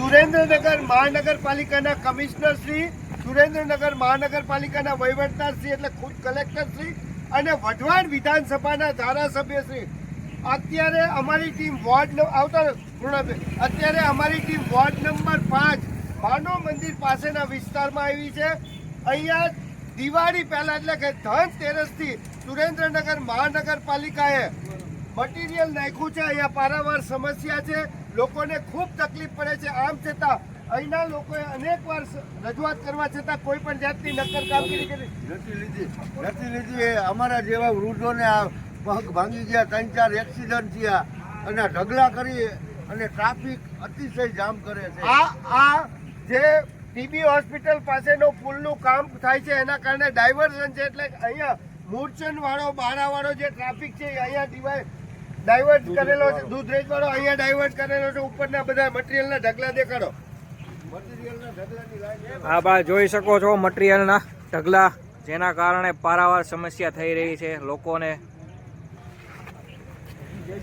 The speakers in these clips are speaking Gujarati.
સુરેન્દ્રનગર મહાનગરપાલિકાના કમિશનર શ્રી, સુરેન્દ્રનગર મહાનગરપાલિકાના વહીવટદાર શ્રી એટલે ખુદ કલેક્ટર શ્રી અને વઢવાણ વિધાનસભાના ધારાસભ્ય શ્રી. અત્યારે અમારી ટીમ વોર્ડ આવતા પૂર્ણભાઈ. અત્યારે અમારી ટીમ વોર્ડ નંબર પાંચ માનવ મંદિર પાસેના વિસ્તારમાં આવી છે. અહીંયા દિવાળી પહેલા એટલે કે ધનતેરસથી સુરેન્દ્રનગર મહાનગરપાલિકાએ મટીરિયલ નાખ્યું છે. અહીંયા પારાવાર સમસ્યા છે. લોકોને ખૂબ તકલીફ પડે છે. આમ છતાં અહીંના લોકોએ અનેક વાર રજૂઆત કરવા છતાં કોઈ પણ જાતની નક્કર કામગીરી કરી નથી. લીધી. નથી લીધી અમારા જેવા વૃદ્ધોને આ પગ ભાંગી ગયા ત્રણ ચાર એક્સિડન્ટ થયા અને ઢગલા કરી અને ટ્રાફિક અતિશય જામ કરે છે. આ આ જે ટીબી હોસ્પિટલ પાસેનો પુલનું કામ થાય છે એના કારણે ડાયવર્ઝન છે એટલે અહીંયા મૂર્છન વાળો બારા વાળો જે ટ્રાફિક છે અહીંયા ડિવાઈ ડાયવર્ટ કરેલો છે દૂધરેજ વાળો અહીંયા ડાયવર્ટ કરેલો છે ઉપરના બધા મટીરિયલના ઢગલા દેખાડો. હા ઢગલાની આ બા જોઈ શકો છો મટીરિયલના ઢગલા જેના કારણે પારાવાર સમસ્યા થઈ રહી છે લોકોને. જે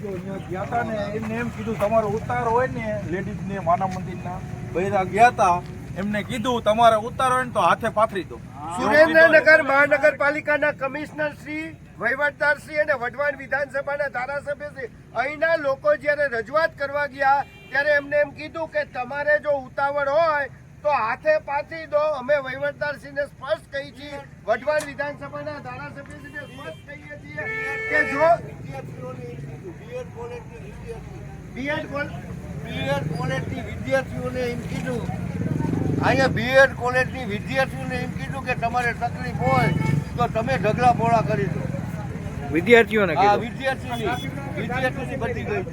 ગયા હતા ને એમને એમ કીધું તમારો ઉતાર હોય ને લેડીઝ ને માનવ મંદિરના બૈરા ગયા હતા એમને કીધું તમારે ઉતાર ને તો હાથે પાથરી દો. સુરેન્દ્રનગર મહાનગરપાલિકાના કમિશનર શ્રી વહીવટદાર શ્રી અને વઢવાણ વિધાનસભાના ધારાસભ્ય શ્રી અહીંના લોકો જ્યારે રજૂઆત કરવા ગયા ત્યારે એમને એમ કીધું કે તમારે જો ઉતાવળ હોય તો હાથે પાથરી દો. અમે વહીવટદાર શ્રીને સ્પષ્ટ કહી છીએ વઢવાણ વિધાનસભાના ધારાસભ્ય શ્રીને સ્પષ્ટ કહીએ છીએ કે જો બીએડ કોલેજની વિદ્યાર્થીઓને એમ કીધું અહીંયા બીએડ કોલેજની વિદ્યાર્થીઓને એમ કીધું કે તમારે તકલીફ હોય તો તમે ઢગલા પોળા કરી દો. વિદ્યાર્થીઓને આ વિદ્યાર્થીઓની. વિદ્યાર્થીની વિદ્યાર્થીની બધી ગઈ.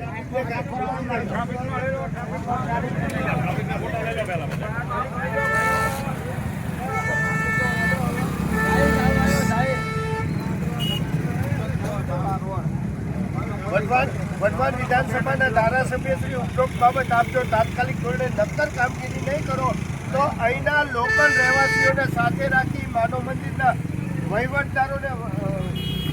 વડવાન વઢવાણ વિધાનસભાના ધારાસભ્ય શ્રી ઉપરોક્ત બાબત આપજો. તાત્કાલિક ધોરણે નક્કર કામગીરી નહીં કરો. તો અહીંના લોકલ રહેવાસીઓને સાથે રાખી માનવ મંદિરના વહીવટદારોને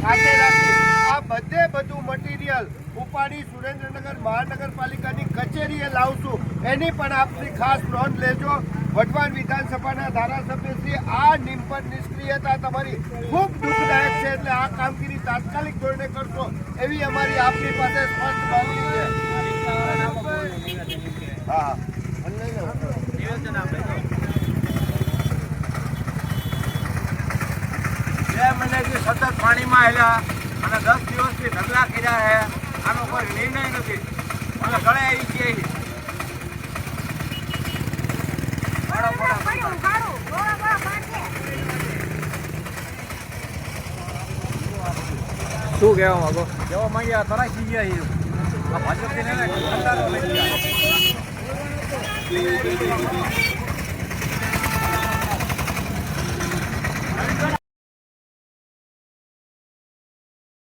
સાથે રાખી આ બધે બધું મટીરિયલ ઉપાડી સુરેન્દ્રનગર મહાનગરપાલિકાની કચેરીએ લાવશું. એની પણ આપની ખાસ નોંધ લેજો. વઢવાણ વિધાનસભાના ધારાસભ્ય શ્રી આ નિંપર નિષ્ક્રિયતા તમારી ખૂબ દુઃખદાયક છે એટલે આ કામગીરી તાત્કાલિક ધોરણે કરશો એવી અમારી આપની પાસે સ્પષ્ટ માંગણી છે. હા અને લઈ લો. બે મહિનાથી સતત પાણીમાં આવેલા અને દસ દિવસથી ઢગલા કર્યા છે. આનો કોઈ નિર્ણય નથી. અને ગળે આવી ભાડા શું કહેવા માંગો? જેવા માંગ્યા? તરાશી ગયા એ આ ભાજપથી લઈને કંટાળો લઈ ગયા